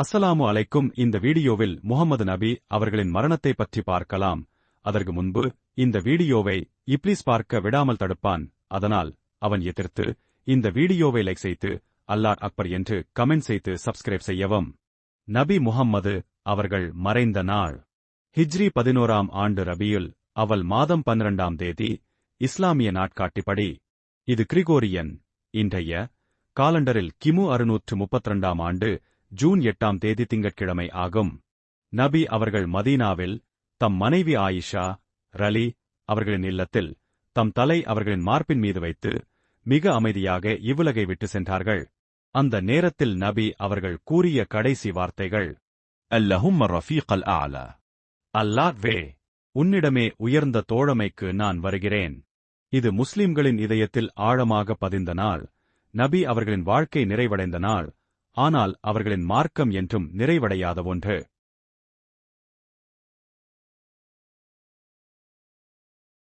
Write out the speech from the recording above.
அஸ்ஸலாமு அலைக்கும் இந்த வீடியோவில் முகமது நபி அவர்களின் மரணத்தை பற்றி பார்க்கலாம். அதற்கு முன்பு இந்த வீடியோவை இப்ளீஸ் பார்க்க விடாமல் தடுப்பான். அதனால் அவன் எதிர்த்து இந்த வீடியோவை லைக் செய்து அல்லாஹ் அக்பர் என்று கமெண்ட் செய்து சப்ஸ்கிரைப் செய்யவும். நபி முஹம்மது அவர்கள் மறைந்த நாள். ஹிஜ்ரி பதினோராம் ஆண்டு ரபியுல் அவள் மாதம் பன்னிரண்டாம் தேதி இஸ்லாமிய நாட்காட்டிப்படி. இது கிரிகோரியன். இன்றைய காலண்டரில் கிமு அறுநூற்று முப்பத்திரண்டாம் ஆண்டு ஜூன் எட்டாம் தேதி திங்கட்கிழமை ஆகும். நபி அவர்கள் மதீனாவில் தம் மனைவி ஆயிஷா ரலி அவர்களின் இல்லத்தில் தம் தலை அவர்களின் மார்பின் மீது வைத்து மிக அமைதியாக இவ்வுலகை விட்டு சென்றார்கள். அந்த நேரத்தில் நபி அவர்கள் கூறிய கடைசி வார்த்தைகள் அல்லஹும் ரஃபீக் அல் ஆலா அல்லாத்வே உன்னிடமே உயர்ந்த தோழமைக்கு நான் வருகிறேன். இது முஸ்லிம்களின் இதயத்தில் ஆழமாக பதிந்த நாள். நபி அவர்களின் வாழ்க்கை நிறைவடைந்த நாள். ஆனால் அவர்களின் மார்க்கம் என்றும் நிறைவடையாத ஒன்று.